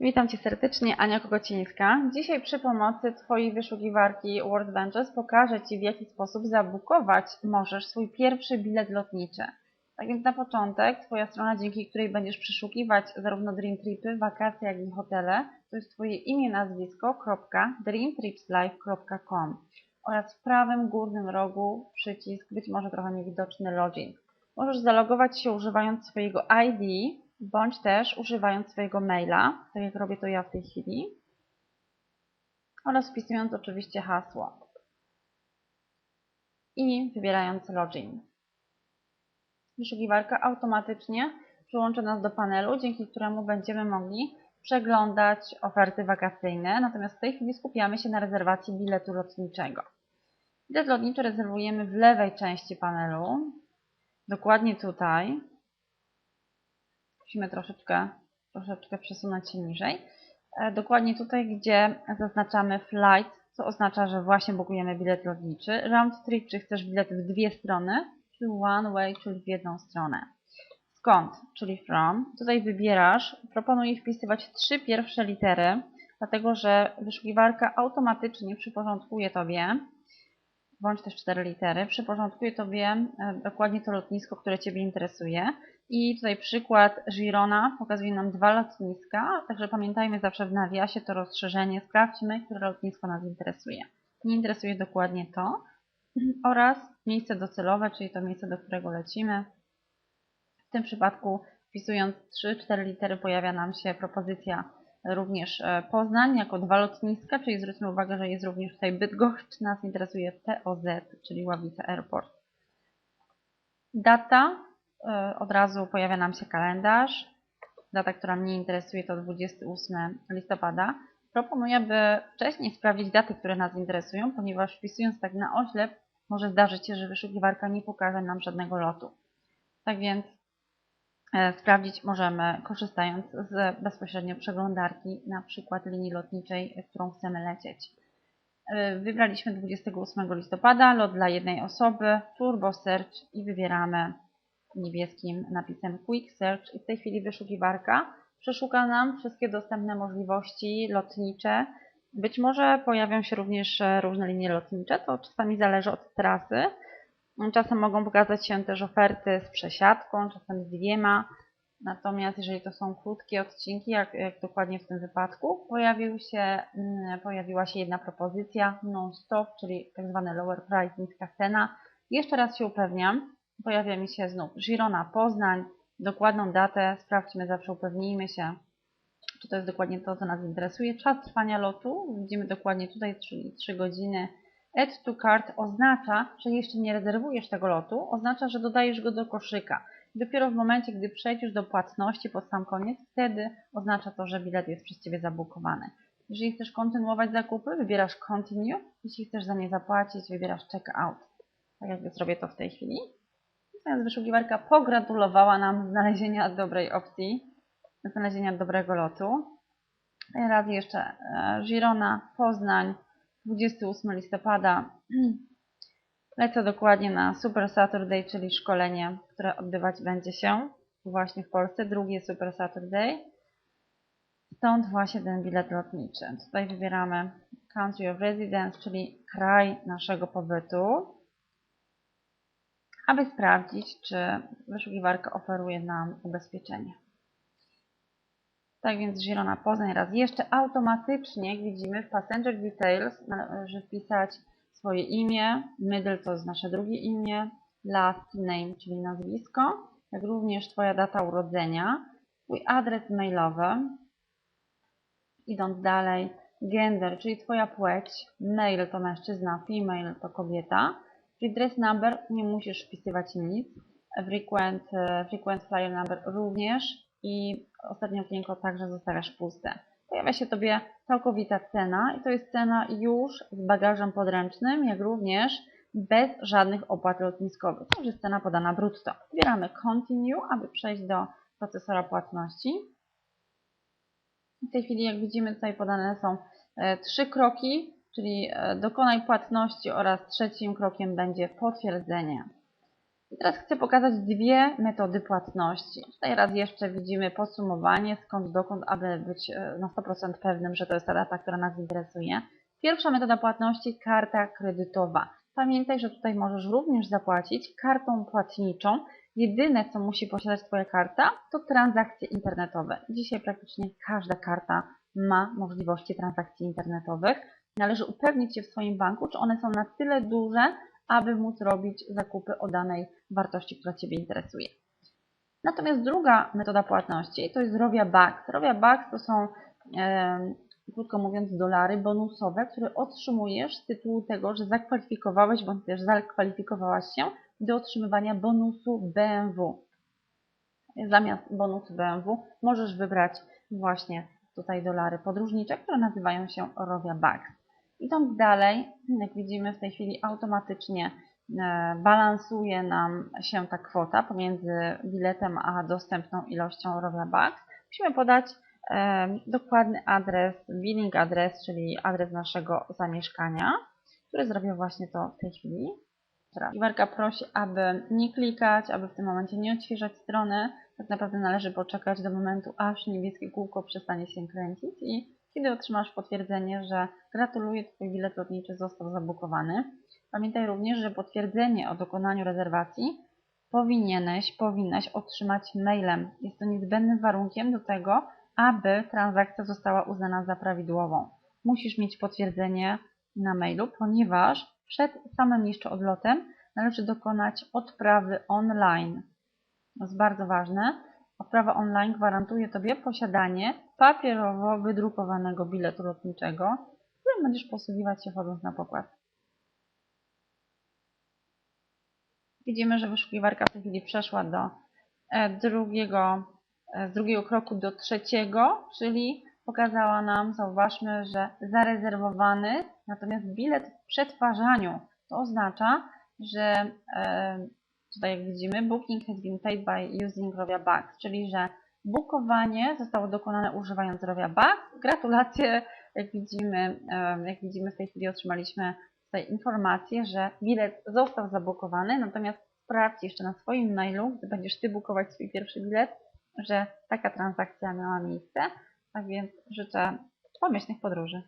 Witam Cię serdecznie, Ania Kogocińska. Dzisiaj przy pomocy Twojej wyszukiwarki Workbenches pokażę Ci, w jaki sposób zabukować możesz swój pierwszy bilet lotniczy. Tak więc na początek Twoja strona, dzięki której będziesz przeszukiwać zarówno Dream Tripy, wakacje, jak i hotele, to jest Twoje imię, nazwisko, dreamtripslife.com oraz w prawym górnym rogu przycisk, być może trochę niewidoczny login. Możesz zalogować się używając swojego ID, bądź też używając swojego maila, tak jak robię to ja w tej chwili, oraz wpisując oczywiście hasło i wybierając login. Wyszukiwarka automatycznie przyłączy nas do panelu, dzięki któremu będziemy mogli przeglądać oferty wakacyjne, natomiast w tej chwili skupiamy się na rezerwacji biletu lotniczego. Bilet lotniczy rezerwujemy w lewej części panelu, dokładnie tutaj, musimy troszeczkę, troszeczkę przesunąć się niżej. E, dokładnie tutaj, gdzie zaznaczamy flight, co oznacza, że właśnie bukujemy bilet lotniczy. Round trip, czy chcesz bilet w dwie strony, czy one way, czyli w jedną stronę. Skąd, czyli from. Tutaj wybierasz, proponuję wpisywać trzy pierwsze litery, dlatego że wyszukiwarka automatycznie przyporządkuje Tobie, bądź też cztery litery, przyporządkuje Tobie e, dokładnie to lotnisko, które Ciebie interesuje. I tutaj przykład Girona pokazuje nam dwa lotniska, także pamiętajmy zawsze w nawiasie to rozszerzenie, sprawdźmy, które lotnisko nas interesuje. Nie interesuje dokładnie to oraz miejsce docelowe, czyli to miejsce, do którego lecimy. W tym przypadku wpisując 3-4 litery pojawia nam się propozycja również e, Poznań jako dwa lotniska, czyli zwróćmy uwagę, że jest również tutaj Bydgoszcz, nas interesuje TOZ, czyli Ławica Airport. Data E, od razu pojawia nam się kalendarz. Data, która mnie interesuje to 28 listopada. Proponuję, by wcześniej sprawdzić daty, które nas interesują, ponieważ wpisując tak na oślep może zdarzyć się, że wyszukiwarka nie pokaże nam żadnego lotu. Tak więc sprawdzić możemy korzystając z bezpośrednio przeglądarki, na przykład linii lotniczej, którą chcemy lecieć. E, wybraliśmy 28 listopada, lot dla jednej osoby, Turbo Search i wybieramy niebieskim napisem Quick Search i w tej chwili wyszukiwarka przeszuka nam wszystkie dostępne możliwości lotnicze. Być może pojawią się również e, różne linie lotnicze, to czasami zależy od trasy. Czasem mogą pokazać się też oferty z przesiadką, czasem z dwiema. Natomiast jeżeli to są krótkie odcinki, jak, jak dokładnie w tym wypadku, pojawił się, mm, pojawiła się jedna propozycja non-stop, czyli tak zwany lower price, niska cena. Jeszcze raz się upewniam, pojawia mi się znów Girona, Poznań, dokładną datę, sprawdźmy zawsze, upewnijmy się, czy to jest dokładnie to, co nas interesuje. Czas trwania lotu, widzimy dokładnie tutaj, czyli 3 godziny. Add to cart oznacza, że jeszcze nie rezerwujesz tego lotu, oznacza, że dodajesz go do koszyka. Dopiero w momencie, gdy przejdziesz do płatności pod sam koniec, wtedy oznacza to, że bilet jest przez Ciebie zabukowany. Jeżeli chcesz kontynuować zakupy, wybierasz continue. Jeśli chcesz za nie zapłacić, wybierasz check out. Tak jak zrobię to w tej chwili. Natomiast wyszukiwarka pogratulowała nam znalezienia dobrej opcji, znalezienia dobrego lotu. Raz jeszcze e, Girona, Poznań, 28 listopada. Lecę dokładnie na Super Saturday, czyli szkolenie, które odbywać będzie się właśnie w Polsce. Drugie Super Saturday. Stąd właśnie ten bilet lotniczy. Tutaj wybieramy Country of Residence, czyli kraj naszego pobytu aby sprawdzić, czy wyszukiwarka oferuje nam ubezpieczenie. Tak więc Girona Poznań raz jeszcze automatycznie, jak widzimy w Passenger Details należy wpisać swoje imię, middle to jest nasze drugie imię, last name, czyli nazwisko, jak również Twoja data urodzenia, Twój adres mailowy, idąc dalej, gender, czyli Twoja płeć, male to mężczyzna, female to kobieta, Czyli dress number nie musisz wpisywać nic. Frequent, e, frequent flyer number również i ostatnie okienko także zostawiasz puste. Pojawia się Tobie całkowita cena i to jest cena już z bagażem podręcznym, jak również bez żadnych opłat lotniskowych. To jest cena podana brutto. Wybieramy Continue, aby przejść do procesora płatności. W tej chwili, jak widzimy, tutaj podane są e, trzy kroki czyli e, dokonaj płatności oraz trzecim krokiem będzie potwierdzenie. Teraz chcę pokazać dwie metody płatności. Tutaj raz jeszcze widzimy podsumowanie skąd dokąd, aby być e, na 100% pewnym, że to jest ta data, która nas interesuje. Pierwsza metoda płatności karta kredytowa. Pamiętaj, że tutaj możesz również zapłacić kartą płatniczą. Jedyne, co musi posiadać Twoja karta, to transakcje internetowe. Dzisiaj praktycznie każda karta ma możliwości transakcji internetowych. Należy upewnić się w swoim banku, czy one są na tyle duże, aby móc robić zakupy o danej wartości, która Ciebie interesuje. Natomiast druga metoda płatności to jest Rovia Bucks. Rovia Bucks to są, e, krótko mówiąc, dolary bonusowe, które otrzymujesz z tytułu tego, że zakwalifikowałeś bądź też zakwalifikowałaś się do otrzymywania bonusu BMW. Zamiast bonusu BMW możesz wybrać właśnie tutaj dolary podróżnicze, które nazywają się Rovia Bucks. Idąc dalej, jak widzimy w tej chwili automatycznie e, balansuje nam się ta kwota pomiędzy biletem a dostępną ilością Rovia Bucks. Musimy podać e, dokładny adres, billing adres, czyli adres naszego zamieszkania, który zrobił właśnie to w tej chwili. Iwarka prosi, aby nie klikać, aby w tym momencie nie odświeżać strony. Tak naprawdę należy poczekać do momentu, aż niebieskie kółko przestanie się kręcić i kiedy otrzymasz potwierdzenie, że gratuluję, Twój bilet lotniczy został zabukowany. Pamiętaj również, że potwierdzenie o dokonaniu rezerwacji powinieneś, powinnaś otrzymać mailem. Jest to niezbędnym warunkiem do tego, aby transakcja została uznana za prawidłową. Musisz mieć potwierdzenie na mailu, ponieważ przed samym jeszcze odlotem należy dokonać odprawy online. To jest bardzo ważne. Odprawa online gwarantuje Tobie posiadanie papierowo wydrukowanego biletu lotniczego, którym będziesz posługiwać się chodząc na pokład. Widzimy, że wyszukiwarka w tej chwili przeszła do e, drugiego, e, z drugiego kroku do trzeciego, czyli pokazała nam, zauważmy, że zarezerwowany, natomiast bilet w przetwarzaniu. To oznacza, że e, tutaj jak widzimy, booking has been paid by using Rovia Bucks, czyli że bukowanie zostało dokonane używając Rovia Bucks. Gratulacje, jak widzimy, jak widzimy w tej chwili otrzymaliśmy tutaj informację, że bilet został zabukowany, natomiast sprawdź jeszcze na swoim mailu, gdy będziesz Ty bukować swój pierwszy bilet, że taka transakcja miała miejsce. Tak więc życzę pomyślnych podróży.